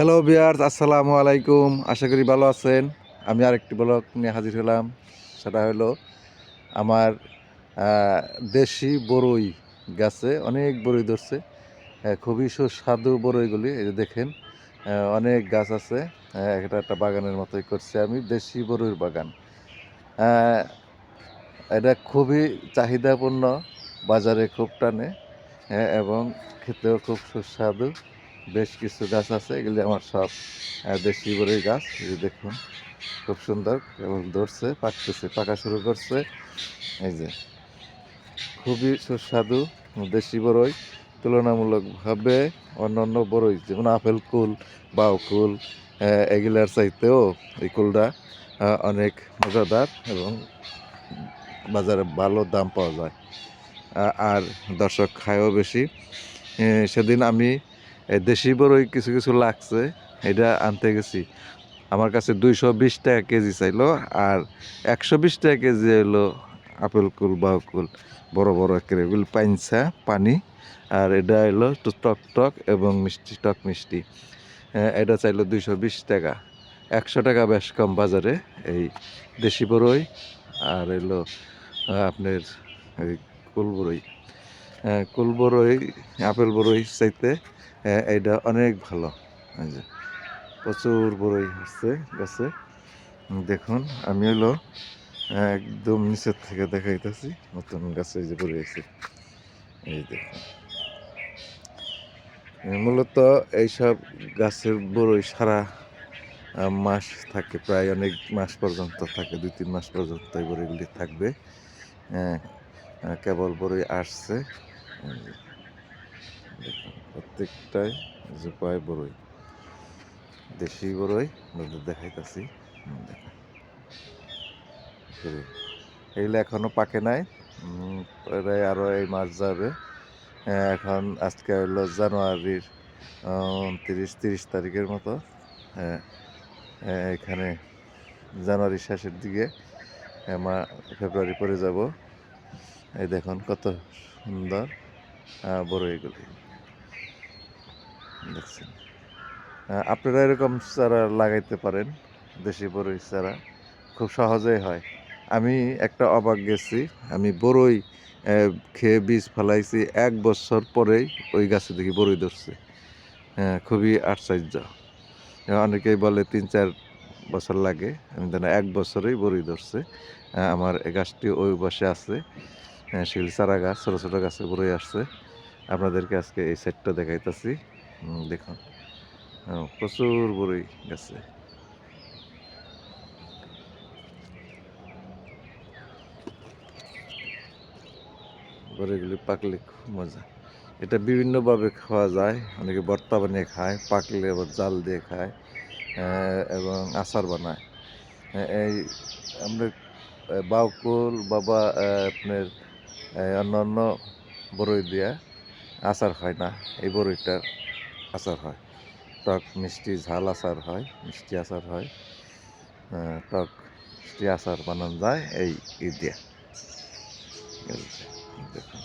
Hello বিয়ার্স আসসালামু আলাইকুম আশা করি ভালো আছেন। আমি আরেকটি ব্লগ নিয়ে হাজির হলাম। সেটা হলো আমার দেশি বড়ই গাছে। অনেক বড়ই ধরছে। খুবই সুস্বাদু বড়ইগুলি এই যে দেখেন অনেক গাছ আছে। এটা একটা বাগানের মতোই করছি আমি দেশি বড়ইর বাগান। এটা খুবই চাহিদাপূর্ণ বাজারে খুব টানে হ্যাঁ, এবং খেতেও খুব সুস্বাদু। বেশ কিছু গাছ আছে, এগুলি আমার সব দেশি বড়ই গাছ, এই দেখুন, খুব সুন্দর, এবং ধরছে, পাকতেছে, পাকা শুরু করছে, এই যে। খুবই সুস্বাদু, দেশি বড়ই, তুলনামূলকভাবে অন্যান্য বড়ই, যেমন আপেল কুল বাউ কুল এগুলার চাইতেও এই কুলটা অনেক মজাদার এবং বাজারে ভালো দাম পাওয়া যায়। আর দর্শক খায়ও বেশি। সেদিন আমি দেশি বড়ই কিছু কিছু লাগছে, এটা আনতে গেছি। আমার কাছে দুইশো বিশ টাকা কেজি চাইলো, আর একশো বিশ টাকা কেজি এলো আপেল কুল বা কুল, বড় বড় একেবারে এগুলো পাইনসা পানি, আর এটা এলো একটু টক টক এবং মিষ্টি, টক মিষ্টি। এটা চাইলো দুইশো বিশ টাকা। একশো টাকা বেশ কম বাজারে এই দেশি বড়ই আর এলো আপনার এই কুল বড়ই কুল বড়ই আপেল বড়ই চাইতে এইটা অনেক ভালো। প্রচুর বড়ই হচ্ছে গাছে। দেখুন, আমি হলো একদম নিচের থেকে দেখাইতেছি, নতুন গাছে যে বড়ই আছে। এই দেখুন। মূলত এইসব গাছের বড়ই সারা মাস থাকে, প্রায় অনেক মাস পর্যন্ত থাকে, দুই তিন মাস পর্যন্ত এই বড়িগুলি থাকবে। কেবল বড়ই আসছে। প্রত্যেকটাই পায় বড়ই দেশি বড়ই আপনাদের দেখাইতেছি হুম, দেখুন। এই- এইগুলো এখনও পাকে নাই প্রায় আরও এই মাস যাবে। হ্যাঁ, এখন আজকে হলো জানুয়ারির তিরিশ তিরিশ তারিখের মতো। হ্যাঁ হ্যাঁ, এখানে জানুয়ারি শেষের দিকে ফেব্রুয়ারি পরে যাব। এই দেখুন কত সুন্দর। বড় এগুলি দেখছেন। আপনারা এরকম চারা লাগাইতে পারেন দেশি বড়ই চারা। খুব সহজেই হয়। আমি একটা অবাক গেছি। আমি বড়ই খেয়ে বীজ ফেলাইছি। এক বছর পরেই ওই গাছে দেখি বড়ই ধরছে। হ্যাঁ, খুবই আশ্চর্য। অনেকেই বলে তিন চার বছর লাগে। আমি জানি এক বছরেই বড়ই ধরছে। আমার গাছটি ওই বসে আছে। হ্যাঁ, সেগুলি চারা গাছ ছোটো ছোটো গাছে বড়ই আসছে। আপনাদেরকে আজকে এই সেটটা দেখাইতেছি। দেখুন। প্রচুর বড়ই গেছে। বড়িগুলি পাকলে খুব মজা। এটা বিভিন্নভাবে খাওয়া যায়। অনেকে ভর্তা বানিয়ে খায় পাকলে আবার জাল দিয়ে খায় এবং আচার বানায়। এই আমরা বাউকুল বাবা আপনার আহ, অন্য বরই দিয়া আচার হয় না এই বরইটার আচার হয়। টক মিষ্টি ঝাল আচার হয় মিষ্টি আচার হয় টক মিষ্টি আচার বানানো যায় এই ই দিয়া এই যে, দেখুন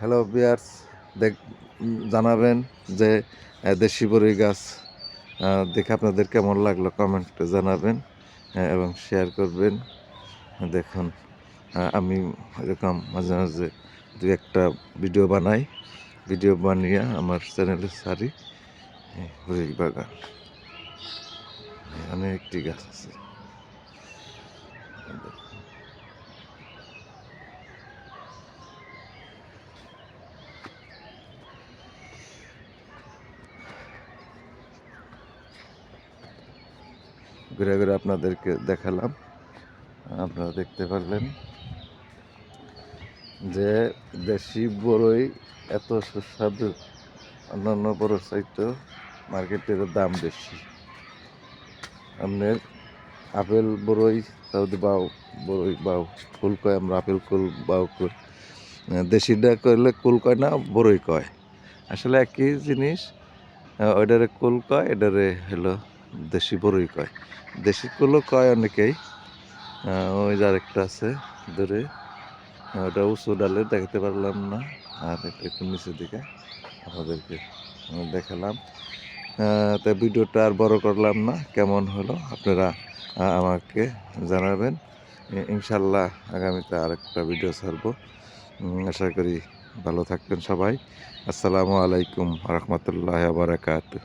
হ্যালো বিয়ার্স দেখ জানাবেন যে দেশি বড়ি গাছ দেখে আপনাদের কেমন লাগল কমেন্টে জানাবেন এবং শেয়ার করবেন। দেখুন আমি এরকম মাঝে মাঝে দু একটা ভিডিও বানাই। ভিডিও বানিয়ে আমার চ্যানেলে সারি বড়ি বাগান। অনেকটি গাছ আছে। ঘুরে ঘুরে আপনাদেরকে দেখালাম। আপনারা দেখতে পারলেন যে দেশি বড়ই এত সুস্বাদু। অন্যান্য বড় চাইতে মার্কেটের দাম বেশি। আপনার আপেল বড়ই তাও বাউ বড়ই বাউ ফুল কয়, আমরা আপেল কুল বাউ কুল। দেশিটা করলে কুল কয় না বড়ই কয়। আসলে একই জিনিস ওইটারে কুল কয় এটারে হলো দেশি বড়ই কয়। দেশি কুলও কয় অনেকেই। ওই যে আরেকটা আছে দূরে। ওটা উঁচু ডালে দেখাতে পারলাম না। আর এটা একটু নিচের দিকে আপনাদেরকে দেখালাম। তা ভিডিওটা আর বড় করলাম না, কেমন হলো আপনারা আমাকে জানাবেন। ইনশাল্লাহ আগামীতে আরেকটা ভিডিও ছাড়বো। আশা করি ভালো থাকবেন সবাই। আসসালামু আলাইকুম রহমতুল্লাহ বারাকাতু